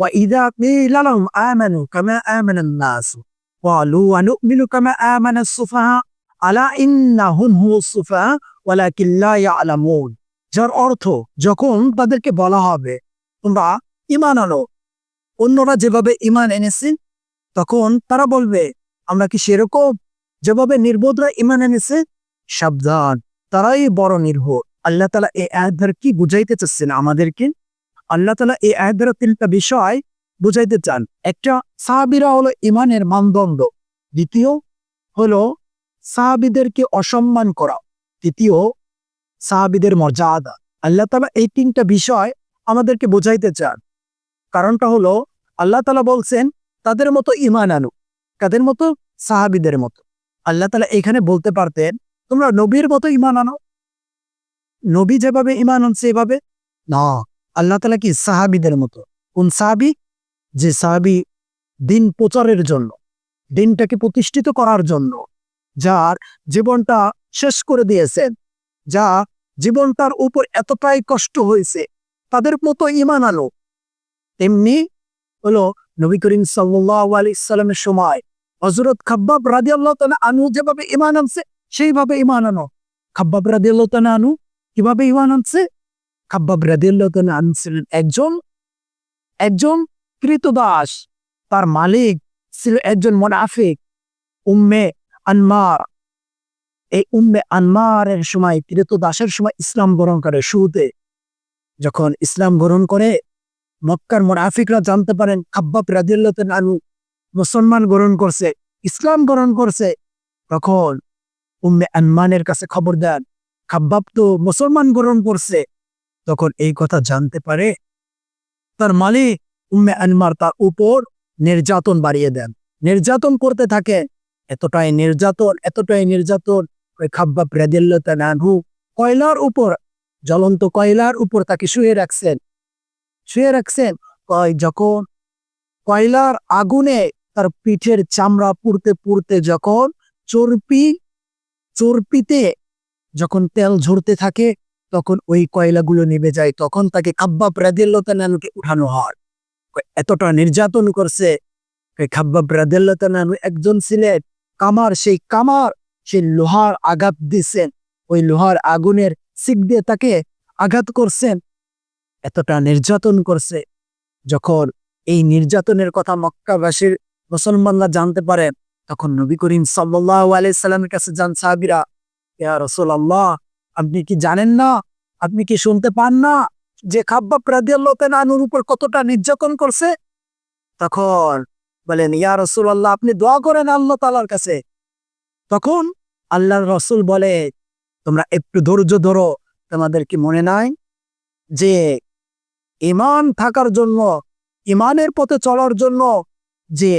وإذا قيل لهم آمنوا كما آمن الناس قالوا ونؤمن كما آمن السفهاء ألا إنهم هم السفهاء ولكن لا يعلمون যার অর্থ যখন তাদেরকে বলা হবে তোমরা ইমান আনো অন্যরা যেভাবে ইমান এনেছে তখন তারা বলবে আমরা কি সেরকম যেভাবে নির্বোধরা ইমান এনেছে সাবধান তারাই বড় নির্ভর আল্লাহ তালা এই আয়াত দ্বারা কি বুঝাইতে চাচ্ছেন আমাদেরকে আল্লাহ তালা এই আয়াত দ্বারা তিনটা বিষয় বুঝাইতে চান। একটা, সাহাবিরা হলো ইমানের মানদণ্ড। দ্বিতীয় হলো সাহাবিদেরকে অসম্মান করা। তৃতীয়, সাহাবিদের মর্যাদা। আল্লাহ তালা এই তিনটা বিষয় আমাদেরকে বোঝাইতে চান। কারণটা হলো, আল্লাহ তালা বলছেন, তাদের মতো ইমান আনু। কাদের মতো? সাহাবিদের মতো। আল্লাহ তালা এখানে বলতে পারতেন, তোমরা নবীর মতো ইমান আনো। নবী যেভাবে ইমান আনছে এভাবে? না। আল্লাহ তালা কি সাহাবিদের মতো? কোন সাহাবি? যে সাহাবি দিন প্রচারের জন্য, দিনটাকে প্রতিষ্ঠিত করার জন্য, যার জীবনটা শেষ করে দিয়েছেন, যা জীবনটার উপর এতটাই কষ্ট হয়েছে, তাদের মতো ইমান আনো। তেমনি হলো নবী করিম আলি সাল্লামের সময় হজরত খাব্বাব রাজি আল্লাহ আনু যেভাবে ইমান আনছে, সেইভাবে ইমান আনো। খাব্বাব রাজি আল্লাহ আনু কীভাবে ইমান আনছে? খাব্বাব একজন একজন কৃতদাস। তার মালিক ছিল একজন উম্মে আনমার। এই উম্মে আনমারের সময়, কৃতদাসের সময় ইসলাম গ্রহণ করে শুরুতে। যখন ইসলাম গ্রহণ করে, মক্কার মোনাফিকরা জানতে পারেন খাব্বাব রাজিল্লাহ আনু মুসলমান গ্রহণ করছে, ইসলাম গ্রহণ করছে। তখন উম্মে আনমানের কাছে খবর দেন খাব্বাব তো মুসলমান গ্রহণ করছে। তখন এই কথা জানতে পারে। তার মালিক উম্মে আনমার তার উপর নির্যাতন বাড়িয়ে দেন। নির্যাতন করতে থাকে, এতটাই নির্যাতন এতটাই নির্যাতন। ওই খাব্বাব রাদিল্লাহু কয়লার উপর, জ্বলন্ত কয়লার উপর তাকে শুয়ে রাখছেন। শুয়ে রাখছেন, কয় যখন কয়লার আগুনে তার পিঠের চামড়া পুড়তে পুড়তে যখন চর্পি, চর্পিতে যখন তেল ঝরতে থাকে তখন ওই কয়লাগুলো নেমে যায়, তখন তাকে খাব্বাব রাদিল্লাহকে উঠানো হয়। এতটা নির্যাতন করছে। খাব্বাব রাদিল্লাহু একজন ছিলেন কামার, সেই কামার সেই লোহার আঘাত দিচ্ছেন ওই লোহার আগুনের সিক দিয়ে তাকে আঘাত করছেন। এতটা নির্যাতন করছে। যখন এই নির্যাতনের কথা মক্কাবাসীর মুসলমানরা জানতে পারে, তখন নবী করিম সাল্লাহ আলাইসাল্লামের কাছে যান সাহাবিরা, ইয়া রসুল আল্লাহ আপনি কি জানেন না? আপনি কি শুনতে পান না যে খাব্বা প্রাদিয়াল্লাহ আনুর উপর কতটা নির্যাতন করছে? তখন বলেন, ইয়া রসুল আল্লাহ আপনি দোয়া করেন আল্লাহ তালার কাছে। তখন আল্লাহর রসুল বলে, তোমরা একটু ধৈর্য ধরো, তোমাদের কি মনে নাই যে ইমান থাকার জন্য ইমানের পথে চলার জন্য যে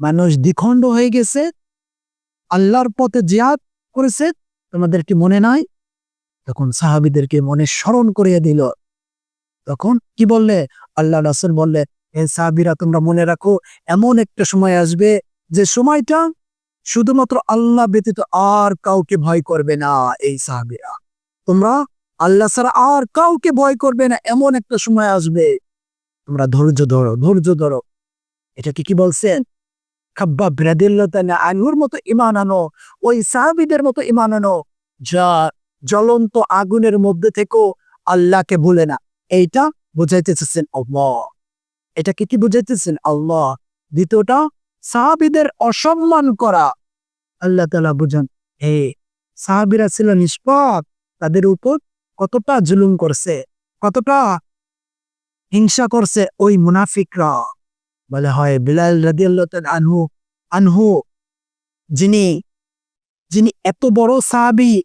মানুষ দ্বিখণ্ড হয়ে গেছে, আল্লাহর পথে জিয়াদ করেছে, তোমাদের কি মনে নাই? তখন সাহাবিদেরকে মনে স্মরণ করিয়ে দিল। তখন কি বললে? আল্লাহ রাসুল বললে, হে সাহাবিরা, তোমরা মনে রাখো, এমন একটা সময় আসবে যে সময়টা শুধুমাত্র আল্লাহ ব্যতীত আর কাউকে ভয় করবে না, এই সাহাবিরা। তোমরা আল্লাহ ছাড়া আর কাউকে ভয় করবে না, এমন একটা সময় আসবে। তোমরা ধৈর্য ধরো ধৈর্য ধরো। এটা কি বলছেন খাব্বা ব্রাদিল্লাহ আনুর মতো ইমান আনো, ওই সাহাবিদের মতো ইমান আনো, যা জ্বলন্ত আগুনের মধ্যে থেকেও আল্লাহকে ভুলে না। এইটা বুঝাইতেছেন আল্লাহ। এটা কি কি বুঝাইতেছেন? আল্লাহ। দ্বিতীয়টা, সাহাবিদের অসম্মান করা। আল্লাহ তালা বুঝান, হে, সাহাবিরা ছিল নিষ্পাপ। তাদের উপর কতটা জুলুম করছে, কতটা হিংসা করছে ওই মুনাফিকরা। বলে, হয়, বিলাল রাদিয়াল্লাহু আনহু আনহু, যিনি যিনি এত বড় সাহাবি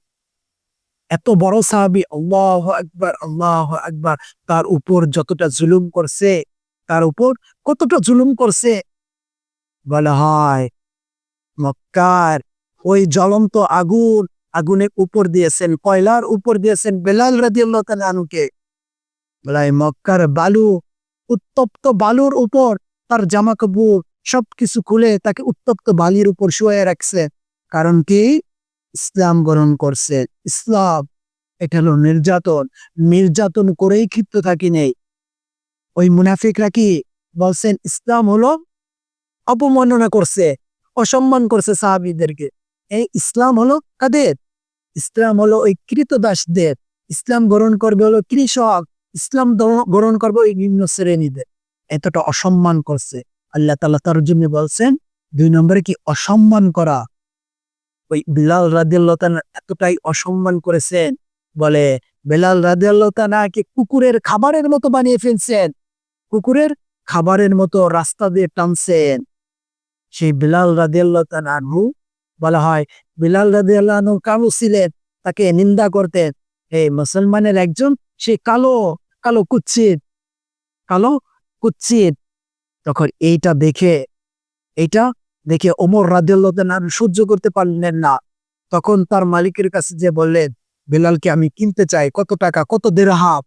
এত বড় সাহাবি, আল্লাহ একবার আল্লাহ একবার তার উপর যতটা জুলুম করছে, তার উপর কতটা জুলুম করছে? বলা হয়, মক্কার ওই জ্বলন্ত আগুন আগুনের উপর দিয়েছেন, কয়লার উপর দিয়েছেন, বেলাল রাদিয়াল্লাহু তাআলা আনুকে বলাই মক্কার বালু, উত্তপ্ত বালুর উপর তার জামা কাপড় সবকিছু খুলে তাকে উত্তপ্ত বালির উপর শুয়ে রাখছে। কারণ কি? ইসলাম গ্রহণ করছে। ইসলাম, এটা হলো নির্যাতন। নির্যাতন করেই ক্ষিপ্ত থাকি নেই। ওই মুনাফিকরা কি বলছেন, ইসলাম হলো অপমাননা করছে, অসম্মান করছে সাহাবিদেরকে। এই ইসলাম হলো কাদের? ইসলাম হলো ওই কৃতদাসদের। ইসলাম গ্রহণ করবে হলো কৃষক। ইসলাম গ্রহণ করবে ওই নিম্ন শ্রেণীদের। এতটা অসম্মান করছে। আল্লাহ তাল্লাহ তার জন্য বলছেন, দুই নম্বরে কি অসম্মান করা? ওই বিলাল রাদিয়াল্লাহু এতটাই অসম্মান করেছেন, বলে বেলাল রাদিয়াল্লাহু তাআলাকে কুকুরের খাবারের মতো বানিয়ে ফেলছেন, কুকুরের খাবারের মতো রাস্তা দিয়ে টানছেন। সেই বিলাল রাদিয়াল্লাহু তাআলা বলা হয়, বিলাল রাদিয়াল্লাহু আনহু কালো ছিলেন, তাকে নিন্দা করতেন এই মুসলমানের একজন, সে কালো কালো কুচ্ছিত কালো কুচ্ছিত তখন এইটা দেখে, এইটা দেখে ওমর রাদিয়াল্লাহু সহ্য করতে পারলেন না। তখন তার মালিকের কাছে যে বললেন, বেলালকে আমি কিনতে চাই কত টাকা, কত দেড়হাম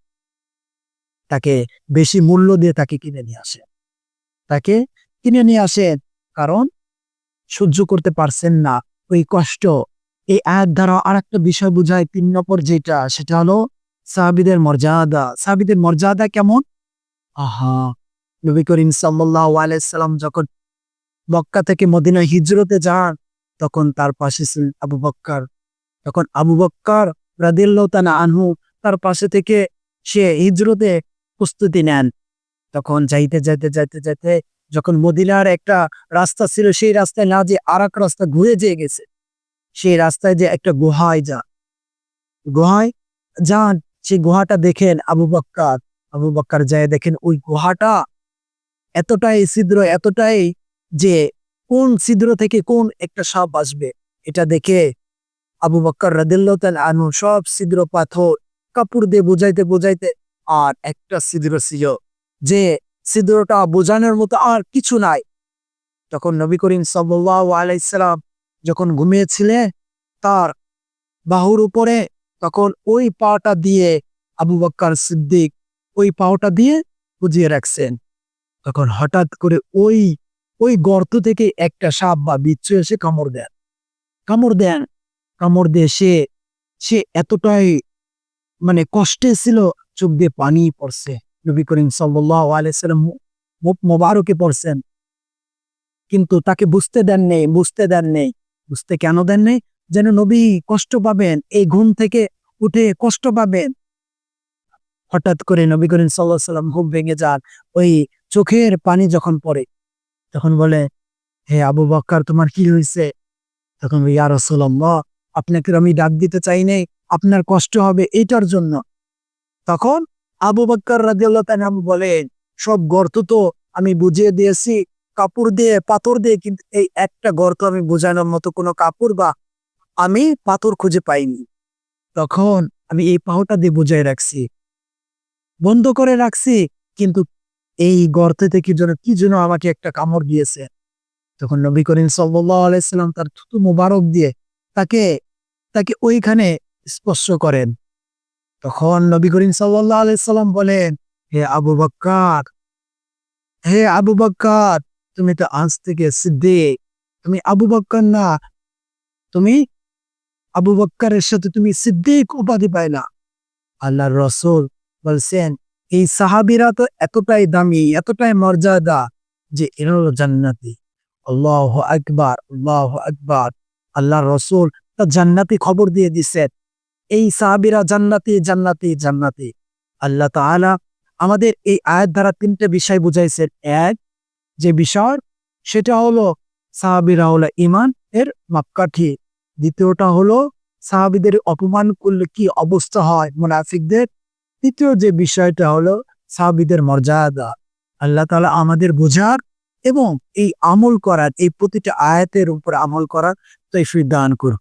তাকে বেশি মূল্য দিয়ে তাকে কিনে নিয়ে আসেন তাকে কিনে নিয়ে আসেন কারণ সহ্য করতে পারছেন না। ওই কষ্ট, এই আয়াত দ্বারা আর একটা বিষয় বোঝায় তিন নম্বর যেটা, সেটা হলো সাহাবিদের মর্যাদা। সাহাবিদের মর্যাদা কেমন? আহা, নবী করিম সাল্লাহ আলাইসাল্লাম যখন মক্কা থেকে মদিনা হিজরতে যান, তখন তার পাশে ছিলেন আবু বক্কর। তখন আবু বক্কর রাদিল্লাহ তানা আনহু তার পাশে থেকে সে হিজরতে প্রস্তুতি নেন। তখন যাইতে যাইতে যাইতে যাইতে যখন মদিনার একটা রাস্তা ছিল, সেই রাস্তায় না যে আর রাস্তা ঘুরে যেয়ে গেছে। সেই রাস্তায় যে একটা গুহায় যান গুহায় যান, সেই গুহাটা দেখেন আবু বক্কর। আবু বক্কর যায় দেখেন, ওই গুহাটা এতটাই ছিদ্র, এতটাই যে কোন ছিদ্র থেকে কোন একটা সাপ আসবে, এটা দেখে আবু বক্কর রাদিল্লাহ আনু সব ছিদ্র পাথর কাপড় দিয়ে বুঝাইতে বুঝাইতে আর একটা ছিদ্র ছিল যে ছিদ্রটা বোঝানোর মতো আর কিছু নাই। তখন নবী করিম সাল্লাহ আলাইসালাম যখন ঘুমিয়েছিলেন তার বাহুর উপরে, তখন ওই পাটা দিয়ে আবু বক্কর সিদ্দিক ওই পাওটা দিয়ে বুঝিয়ে রাখছেন। তখন হঠাৎ করে ওই ওই গর্ত থেকে একটা সাপ বা বিচ্ছু এসে কামড় দেন কামড় দেন কামড় দিয়ে সে সে এতটাই মানে কষ্টে ছিল, চোখ দিয়ে পানি পড়ছে। নবী করিম আলাইসাল্লাম মোবারকে পড়ছেন। কিন্তু তাকে বুঝতে দেন নেই, বুঝতে দেন নেই। বুঝতে কেন দেন নেই? যেন নবী কষ্ট পাবেন, এই ঘুম থেকে উঠে কষ্ট পাবেন। হঠাৎ করে নবী করিম সাল্লাহ সাল্লাম ঘুম ভেঙে যান। ওই চোখের পানি যখন পড়ে তখন বলে, হে আবু বক্কর, তোমার কি হয়েছে? তখন ইয়া রসুল্লাহ আপনাকে আমি ডাক দিতে চাই নাই, আপনার কষ্ট হবে এইটার জন্য। তখন আবু বক্কর তাআলা বলেন সব গর্ত তো আমি বুঝিয়ে দিয়েছি, কাপড় দিয়ে, পাথর দিয়ে, কিন্তু এই একটা গর্ত আমি বোঝানোর মতো কোনো কাপড় বা আমি পাথর খুঁজে পাইনি। তখন আমি এই পাহটা দিয়ে বুঝাই রাখছি, বন্ধ করে রাখছি, কিন্তু এই গর্ত থেকে যেন, কি যেন আমাকে একটা কামড় দিয়েছে। তখন নবী করিম আলাইসাল্লাম তার থুতু মোবারক দিয়ে তাকে তাকে ওইখানে স্পর্শ করেন। তখন নবী করিম সাল্লাহ আলাইসাল্লাম বলেন, হে আবু বক্কার, হে আবু বক্কার, তুমি তো আজ থেকে সিদ্দিক, তুমি আবু বক্কর না, তুমি আবু বক্কারের সাথে তুমি সিদ্দিক উপাধি পাই না আল্লাহর রসুল বলছেন এই সাহাবিরা তো এতটাই দামি, এতটাই মর্যাদা যে এরা জান্নাতি। আল্লাহ আকবার আল্লাহ আকবার। আল্লাহর রসুল তা জান্নাতি খবর দিয়ে দিচ্ছেন এই সাহাবিরা জান্নাতি জান্নাতি জান্নাতি। আল্লাহ তাআলা আমাদের এই আয়ের দ্বারা তিনটে বিষয় বুঝাইছেন। এক, যে বিষয় সেটা হলো সাহাবিরা হলো ইমান এর মাপকাঠি। দ্বিতীয়টা হলো সাহাবিদের অপমান করলে কি অবস্থা হয়? মুনাফিকদের তৃতীয় যে বিষয়টা হলো সাহাবিদের মর্যাদা। আল্লাহ তালা আমাদের বোঝার এবং এই আমল করার, এই প্রতিটা আয়াতের উপর আমল করার তৈফি দান করুন।